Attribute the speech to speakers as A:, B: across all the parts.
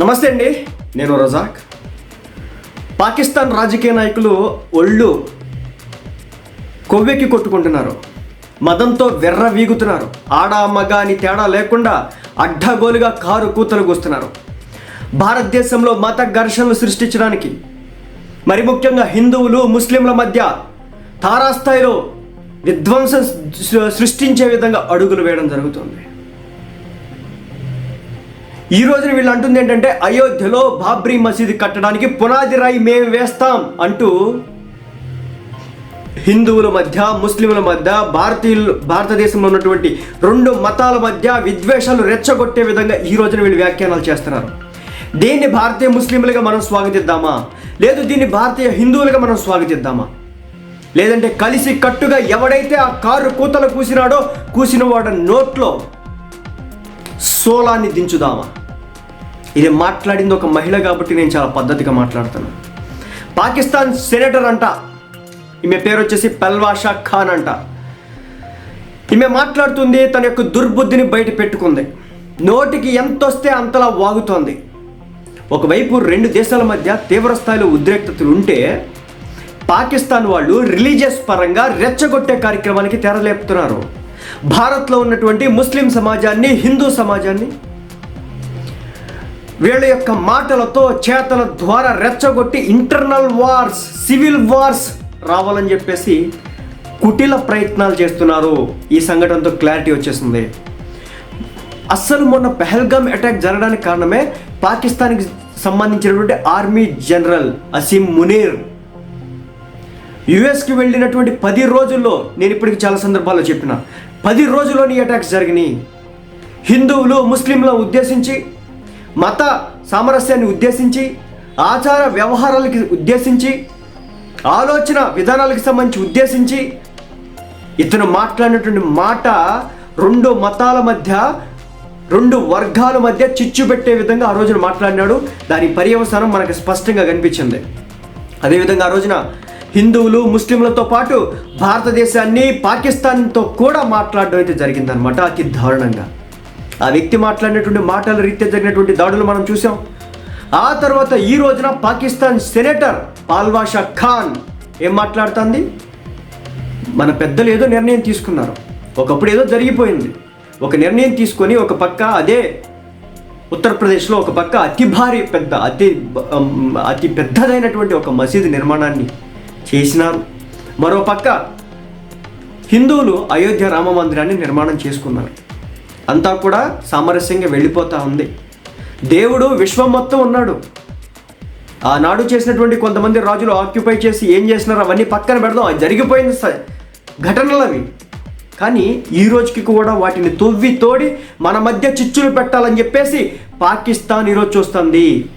A: నమస్తే అండి నేను రజాక్. పాకిస్తాన్ రాజకీయ నాయకులు ఒళ్ళు కొవ్వెక్కి కొట్టుకుంటున్నారు. మదంతో వెర్ర వీగుతున్నారు. ఆడ మగ అని తేడా లేకుండా అడ్డగోలుగా కారు కూతలు కూస్తున్నారు. భారతదేశంలో మత ఘర్షణలు సృష్టించడానికి మరి ముఖ్యంగా హిందువులు ముస్లింల మధ్య తారాస్థాయిలో విధ్వంసం సృష్టించే విధంగా అడుగులు వేయడం జరుగుతుంది. ఈ రోజున వీళ్ళు అంటుంది ఏంటంటే అయోధ్యలో బాబ్రీ మసీదు కట్టడానికి పునాది రాయి మేము వేస్తాం అంటూ హిందువుల మధ్య ముస్లింల మధ్య భారతీయులు భారతదేశంలో ఉన్నటువంటి రెండు మతాల మధ్య విద్వేషాలు రెచ్చగొట్టే విధంగా ఈ రోజున వీళ్ళు వ్యాఖ్యానాలు చేస్తున్నారు. దీన్ని భారతీయ ముస్లింలుగా మనం స్వాగతిద్దామా? లేదు దీన్ని భారతీయ హిందువులుగా మనం స్వాగతిద్దామా? లేదంటే కలిసి కట్టుగా ఎవడైతే ఆ కారు కూతలు కూసినాడో కూసిన వాడ నోట్లో సోలాన్ని దించుదామా? ఇది మాట్లాడింది ఒక మహిళ కాబట్టి నేను చాలా పద్ధతిగా మాట్లాడతాను. పాకిస్తాన్ సెనేటర్ అంట. ఈమె పేరు వచ్చేసి పల్వాషా ఖాన్ అంట. ఈమె మాట్లాడుతుంది తన యొక్క దుర్బుద్ధిని బయట పెట్టుకుంది. నోటికి ఎంత వస్తే అంతలా వాగుతోంది. ఒకవైపు రెండు దేశాల మధ్య తీవ్ర స్థాయిలో ఉద్రిక్తతలు ఉంటే పాకిస్తాన్ వాళ్ళు రిలీజియస్ పరంగా రెచ్చగొట్టే కార్యక్రమానికి తెరలేపుతున్నారు. భారత్లో ఉన్నటువంటి ముస్లిం సమాజాన్ని హిందూ సమాజాన్ని వీళ్ళ యొక్క మాటలతో చేతల ద్వారా రెచ్చగొట్టి ఇంటర్నల్ వార్స్ సివిల్ వార్స్ రావాలని చెప్పేసి కుటిల ప్రయత్నాలు చేస్తున్నారు. ఈ సంఘటనతో క్లారిటీ వచ్చేసింది. అస్సలు మొన్న పెహల్గామ్ అటాక్ జరగడానికి కారణమే పాకిస్తాన్కి సంబంధించినటువంటి ఆర్మీ జనరల్ అసీం మునీర్. యుఎస్కి వెళ్ళినటువంటి పది రోజుల్లో నేను ఇప్పటికి చాలా సందర్భాల్లో చెప్పిన పది రోజుల్లోని అటాక్స్ జరిగినాయి. హిందువులు ముస్లింలు ఉద్దేశించి మత సామరస్యాన్ని ఉద్దేశించి ఆచార వ్యవహారాలకి ఉద్దేశించి ఆలోచన విధానాలకు సంబంధించి ఉద్దేశించి ఇతను మాట్లాడినటువంటి మాట రెండు మతాల మధ్య రెండు వర్గాల మధ్య చిచ్చు పెట్టే విధంగా ఆ రోజున మాట్లాడినాడు. దాని పర్యవసానం మనకు స్పష్టంగా కనిపించింది. అదేవిధంగా ఆ రోజున హిందువులు ముస్లింలతో పాటు భారతదేశాన్ని పాకిస్తాన్తో కూడా మాట్లాడడం అయితే జరిగిందనమాట అతి దారుణంగా. ఆ వ్యక్తి మాట్లాడినటువంటి మాటల రీత్యా జరిగినటువంటి దాడులు మనం చూసాం ఆ తర్వాత ఈ రోజున పాకిస్తాన్ సెనేటర్ పాల్వాషా ఖాన్ ఏం మాట్లాడుతుంది? మన పెద్దలు ఏదో నిర్ణయం తీసుకున్నారు. ఒకప్పుడు ఏదో జరిగిపోయింది. ఒక నిర్ణయం తీసుకొని ఒక పక్క అదే ఉత్తరప్రదేశ్లో ఒక పక్క అతి భారీ పెద్ద అతి అతి పెద్దదైనటువంటి ఒక మసీదు నిర్మాణాన్ని చేసినారు. మరో పక్క హిందువులు అయోధ్య రామ మందిరాన్ని నిర్మాణం చేసుకున్నారు. అంతా కూడా సామరస్యంగా వెళ్ళిపోతూ ఉంది. దేవుడు విశ్వం మొత్తం ఉన్నాడు. ఆనాడు చేసినటువంటి కొంతమంది రాజులు ఆక్యుపై చేసి ఏం చేసినారో అవన్నీ పక్కన పెడదాం. అది జరిగిపోయింది ఘటనలు అవి. కానీ ఈ రోజుకి కూడా వాటిని తొవ్వి తోడి మన మధ్య చిచ్చులు పెట్టాలని చెప్పేసి పాకిస్తాన్ ఈరోజు చూస్తుంది.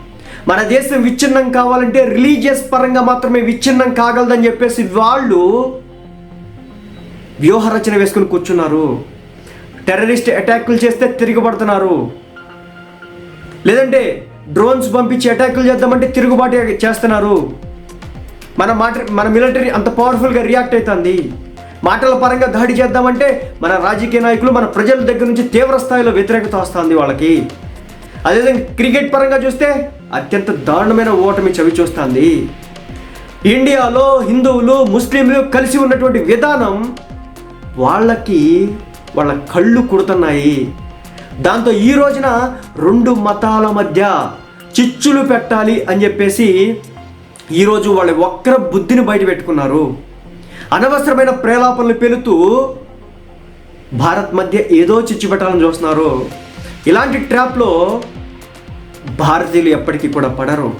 A: మన దేశం విచ్ఛిన్నం కావాలంటే రిలీజియస్ పరంగా మాత్రమే విచ్ఛిన్నం కాగలదని చెప్పేసి వాళ్ళు వ్యూహ రచన వేసుకుని కూర్చున్నారు. టెర్రరిస్ట్ అటాకులు చేస్తే తిరగబడుతున్నారు లేదంటే డ్రోన్స్ పంపించి అటాకులు చేద్దామంటే తిరుగుబాటు చేస్తున్నారు. మన మాట మన మిలిటరీ అంత పవర్ఫుల్గా రియాక్ట్ అవుతుంది. మాటల పరంగా దాడి చేద్దామంటే మన రాజకీయ నాయకులు మన ప్రజల దగ్గర నుంచి తీవ్ర స్థాయిలో వ్యతిరేకత వస్తుంది వాళ్ళకి. అదేవిధంగా క్రికెట్ పరంగా చూస్తే అత్యంత దారుణమైన ఓటమి చవి చూస్తుంది. ఇండియాలో హిందువులు ముస్లింలు కలిసి ఉన్నటువంటి విధానం వాళ్ళకి వాళ్ళ కళ్ళు కుడుతున్నాయి. దాంతో ఈ రోజున రెండు మతాల మధ్య చిచ్చులు పెట్టాలి అని చెప్పేసి ఈరోజు వాళ్ళ వక్ర బుద్ధిని బయట పెట్టుకున్నారు. అనవసరమైన ప్రేలాపనలు పెలుతూ భారత్ మధ్య ఏదో చిచ్చు పెట్టాలని చూస్తున్నారు. ఇలాంటి ట్రాప్లో భారతీయులు ఎప్పటికీ కూడా పడరు.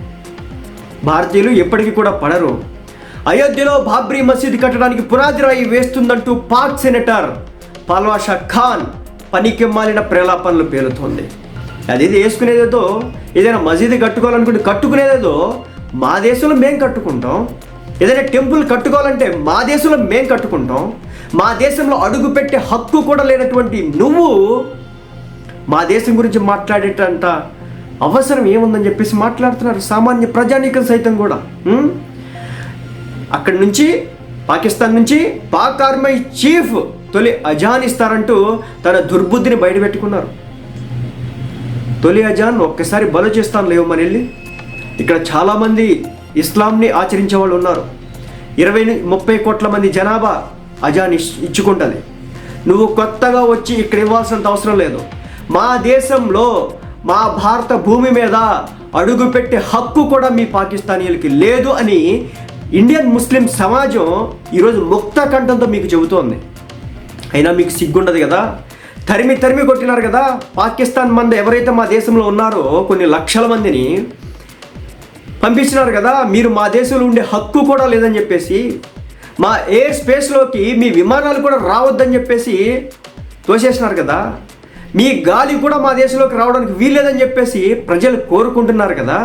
A: భారతీయులు ఎప్పటికీ కూడా పడరు. అయోధ్యలో బాబ్రీ మసీదు కట్టడానికి పునాది రాయి వేస్తుందంటూ పాక్ సెనేటర్ పల్వాషా ఖాన్ పనికి మాలిన ప్రేలాపనలు పేలుతోంది. అది ఇది వేసుకునేదేదో ఏదైనా మసీదు కట్టుకోవాలనుకుంటే కట్టుకునేదేదో మా దేశంలో మేం కట్టుకుంటాం. ఏదైనా టెంపుల్ కట్టుకోవాలంటే మా దేశంలో మేం కట్టుకుంటాం. మా దేశంలో అడుగు పెట్టే హక్కు కూడా లేనటువంటి నువ్వు మా దేశం గురించి మాట్లాడేటంత అవసరం ఏముందని చెప్పేసి మాట్లాడుతున్నారు సామాన్య ప్రజానీకం సైతం కూడా. అక్కడి నుంచి పాకిస్తాన్ నుంచి పాక్ ఆర్మీ చీఫ్ తొలి అజాన్ ఇస్తారంటూ తన దుర్బుద్ధిని బయటపెట్టుకున్నారు. తొలి అజాన్ ఒక్కసారి బలోచిస్తాను లేవమని వెళ్ళి ఇక్కడ చాలామంది ఇస్లాంని ఆచరించే వాళ్ళు ఉన్నారు. ఇరవై ముప్పై కోట్ల మంది జనాభా అజాన్ ఇచ్- ఇచ్చుకుంటుంది. నువ్వు కొత్తగా వచ్చి ఇక్కడ ఇవ్వాల్సినంత అవసరం లేదు. మా దేశంలో మా భారత భూమి మీద అడుగుపెట్టే హక్కు కూడా మీ పాకిస్తానీయులకి లేదు అని ఇండియన్ ముస్లిం సమాజం ఈరోజు ముక్త కంఠంతో మీకు చెబుతోంది. అయినా మీకు సిగ్గుండదు కదా? తరిమి తరిమి కొట్టినారు కదా? పాకిస్తాన్ మంది ఎవరైతే మా దేశంలో ఉన్నారో కొన్ని లక్షల మందిని పంపించినారు కదా మీరు మా దేశంలో ఉండే హక్కు కూడా లేదని చెప్పేసి మా ఎయిర్ స్పేస్లోకి మీ విమానాలు కూడా రావద్దని చెప్పేసి తోసేసినారు కదా? మీ గాలి కూడా మా దేశంలోకి రావడానికి వీల్లేదని చెప్పేసి ప్రజలు కోరుకుంటున్నారు కదా?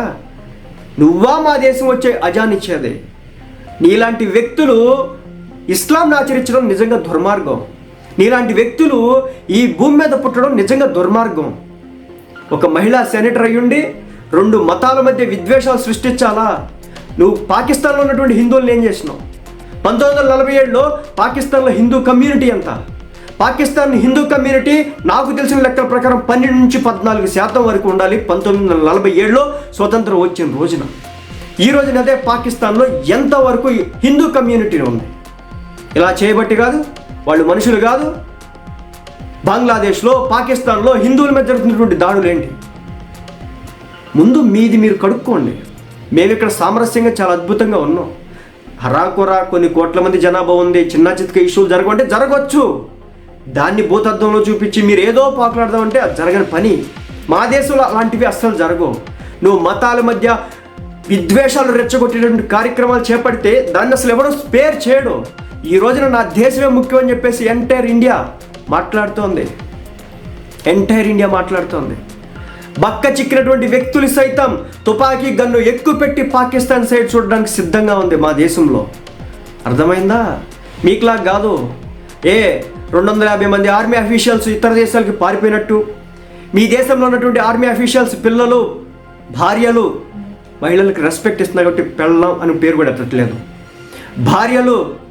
A: నువ్వా మా దేశం వచ్చే అజానిచ్చేది? నీలాంటి వ్యక్తులు ఇస్లాంను ఆచరించడం నిజంగా దుర్మార్గం. నీలాంటి వ్యక్తులు ఈ భూమి మీద పుట్టడం నిజంగా దుర్మార్గం. ఒక మహిళా సెనేటర్ అయ్యుండి రెండు మతాల మధ్య విద్వేషాలు సృష్టించాలా? నువ్వు పాకిస్తాన్లో ఉన్నటువంటి హిందువులను ఏం చేసినావు? పంతొమ్మిది వందల నలభై ఏడులో పాకిస్తాన్లో హిందూ కమ్యూనిటీ ఎంత? పాకిస్తాన్ హిందూ కమ్యూనిటీ నాకు తెలిసిన లెక్కల ప్రకారం పన్నెండు నుంచి పద్నాలుగు శాతం వరకు ఉండాలి. పంతొమ్మిది వందల నలభై ఏడులో స్వతంత్రం వచ్చిన రోజున. ఈ రోజున అదే పాకిస్తాన్లో ఎంతవరకు హిందూ కమ్యూనిటీ ఉంది? ఇలా చేయబట్టి కాదు. వాళ్ళు మనుషులు కాదు. బంగ్లాదేశ్లో పాకిస్తాన్లో హిందువుల మీద జరుగుతున్నటువంటి దాడులు ఏంటి? ముందు మీది మీరు కడుక్కోండి. మేము ఇక్కడ సామరస్యంగా చాలా అద్భుతంగా ఉన్నాం. హరాకొరా కొన్ని కోట్ల మంది జనాభా ఉంది చిన్న చిత్క ఇష్యూలు జరగమంటే జరగవచ్చు దాన్ని భూతత్వంలో చూపించి మీరు ఏదో పాకులాడదామంటే అది జరగని పని. మా దేశంలో అలాంటివి అస్సలు జరగవు. నువ్వు మతాల మధ్య విద్వేషాలు రెచ్చగొట్టేటువంటి కార్యక్రమాలు చేపడితే దాన్ని అసలు ఎవడో స్పేర్ చేయడు. ఈ రోజున నా దేశమే ముఖ్యం అని చెప్పేసి ఎంటైర్ ఇండియా మాట్లాడుతోంది. ఎంటైర్ ఇండియా మాట్లాడుతోంది. బక్క చిక్కినటువంటి వ్యక్తులు సైతం తుపాకీ గన్ను ఎక్కువ పెట్టి పాకిస్తాన్ సైడ్ చూడడానికి సిద్ధంగా ఉంది మా దేశంలో. అర్థమైందా? మీకులా కాదు. ఏ రెండు వందల యాభై మంది ఆర్మీ అఫీషియల్స్ ఇతర దేశాలకి పారిపోయినట్టు. మీ దేశంలో ఉన్నటువంటి ఆర్మీ అఫీషియల్స్ పిల్లలు భార్యలు మహిళలకు రెస్పెక్ట్ ఇస్తున్నారు కాబట్టి పెళ్ళం అని పేరు కూడా ఎత్తట్లేదు భార్యలు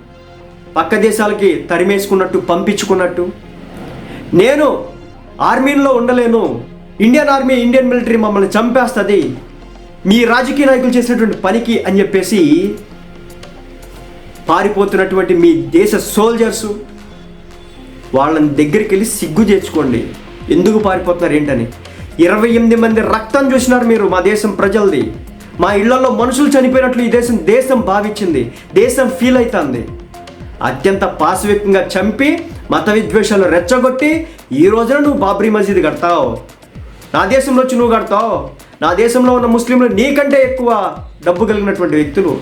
A: పక్క దేశాలకి తరిమేసుకున్నట్టు పంపించుకున్నట్టు. నేను ఆర్మీలో ఉండలేను. ఇండియన్ ఆర్మీ ఇండియన్ మిలిటరీ మమ్మల్ని చంపేస్తుంది. మీ రాజకీయ నాయకులు చేసినటువంటి పనికి అని చెప్పేసి పారిపోతున్నటువంటి మీ దేశ సోల్జర్సు వాళ్ళని దగ్గరికి వెళ్ళి సిగ్గు చేర్చుకోండి. ఎందుకు పారిపోతున్నారు ఏంటని? ఇరవై ఎనిమిది మంది రక్తం చూసినారు మీరు మా దేశం ప్రజలది. మా ఇళ్ళలో మనుషులు చనిపోయినట్లు ఈ దేశం దేశం భావించింది. దేశం ఫీల్ అవుతుంది. అత్యంత పాశవికంగా చంపి మత విద్వేషాలు రెచ్చగొట్టి ఈ రోజున నువ్వు బాబ్రీ మసీద్ కడతావు. నా దేశంలో వచ్చి నువ్వు కడతావు. నా దేశంలో ఉన్న ముస్లింలు నీకంటే ఎక్కువ డబ్బు కలిగినటువంటి వ్యక్తులు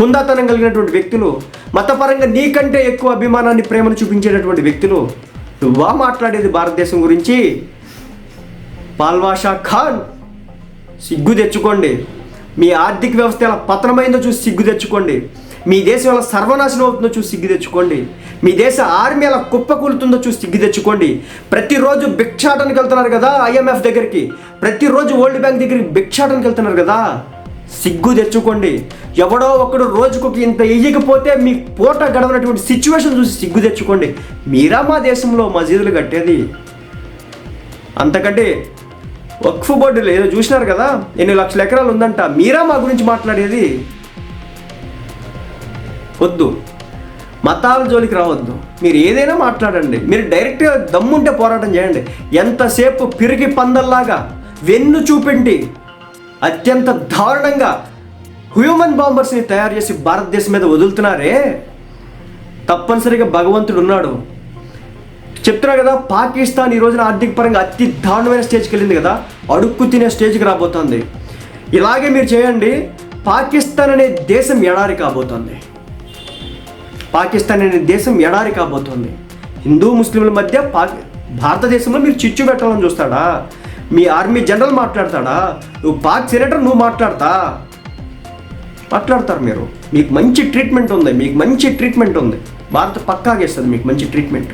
A: హుందాతనం కలిగినటువంటి వ్యక్తులు మతపరంగా నీకంటే ఎక్కువ అభిమానాన్ని ప్రేమను చూపించేటటువంటి వ్యక్తులు. నువ్వా మాట్లాడేది భారతదేశం గురించి? పాల్వాషా ఖాన్ సిగ్గు తెచ్చుకోండి. మీ ఆర్థిక వ్యవస్థ ఎలా పతనమైందో చూసి సిగ్గు తెచ్చుకోండి. మీ దేశం ఎలా సర్వనాశనం అవుతుందో చూసి సిగ్గు తెచ్చుకోండి. మీ దేశ ఆర్మీ ఎలా కుప్పకూలుతుందో చూసి సిగ్గు తెచ్చుకోండి. ప్రతిరోజు భిక్షాటనకి వెళ్తున్నారు కదా ఐఎంఎఫ్ దగ్గరికి. ప్రతిరోజు వరల్డ్ బ్యాంక్ దగ్గరికి భిక్షాటనకి వెళ్తున్నారు కదా. సిగ్గు తెచ్చుకోండి. ఎవడో ఒకడు రోజుకొక ఇంత ఇయ్యకపోతే మీ పూట గడవనటువంటి సిచ్యువేషన్ చూసి సిగ్గు తెచ్చుకోండి. మీరా మా దేశంలో మసీదులు కట్టేది? అంతకంటే వక్ఫ్ బోర్డులు ఏదో చూసినారు కదా? ఎన్ని లక్షల ఎకరాలు ఉందంట. మీరా మా గురించి మాట్లాడేది? వద్దు. మతాల జోలికి రావద్దు. మీరు ఏదైనా మాట్లాడండి. మీరు డైరెక్ట్గా దమ్ముంటే పోరాటం చేయండి. ఎంతసేపు పిరిగి పందల్లాగా వెన్ను చూపిండి అత్యంత దారుణంగా హ్యూమన్ బాంబర్స్ని తయారు చేసి భారతదేశం మీద వదులుతున్నారే? తప్పనిసరిగా భగవంతుడు ఉన్నాడు. చెప్తున్నా కదా పాకిస్తాన్ ఈ రోజున ఆర్థిక పరంగా అతి దారుణమైన స్టేజ్కి వెళ్ళింది కదా. అడుక్కు తినే స్టేజ్కి రాబోతోంది. ఇలాగే మీరు చేయండి. పాకిస్తాన్ అనే దేశం ఎడారి కాబోతోంది. పాకిస్తాన్ అనే దేశం ఎడారి కాబోతోంది. హిందూ ముస్లింల మధ్య పాక్ భారతదేశంలో మీరు చిచ్చు పెట్టాలని చూస్తాడా? మీ ఆర్మీ జనరల్ మాట్లాడతాడా? నువ్వు పాక్ సెనేటర్ నువ్వు మాట్లాడతా? మాట్లాడతారు మీరు. మీకు మంచి ట్రీట్మెంట్ ఉంది మీకు మంచి ట్రీట్మెంట్ ఉంది. భారత పక్కాగేస్తుంది మీకు మంచి ట్రీట్మెంట్.